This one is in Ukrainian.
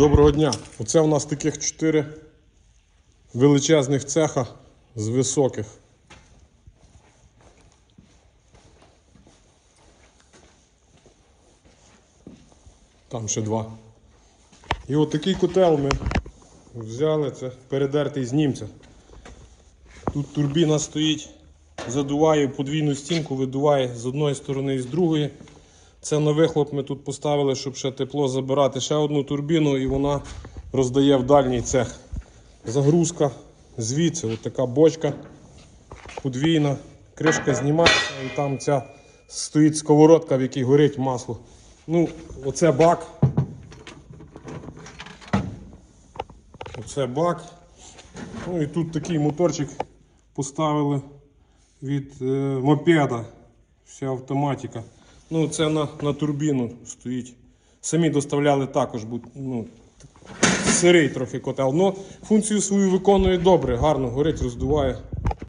Доброго дня. Оце у нас таких чотири величезних цеха з високих. Там ще два. І от такий котел ми взяли, це передертий з німця. Тут турбіна стоїть, задуває подвійну стінку, видуває з одної сторони і з другої. Це на вихлоп ми тут поставили, щоб ще тепло забирати ще одну турбіну і вона роздає в дальній цех. Загрузка звідси, от така бочка подвійна, кришка знімається і там ця стоїть сковородка, в якій горить масло. Ну, оце бак. Оце бак. Ну і тут такий моторчик поставили від е, мопеда. Вся автоматика. Ну, це на, на турбіну стоїть. Самі доставляли також, ну, сирий трохи котел. Ну, функцію свою виконує добре, гарно горить, роздуває.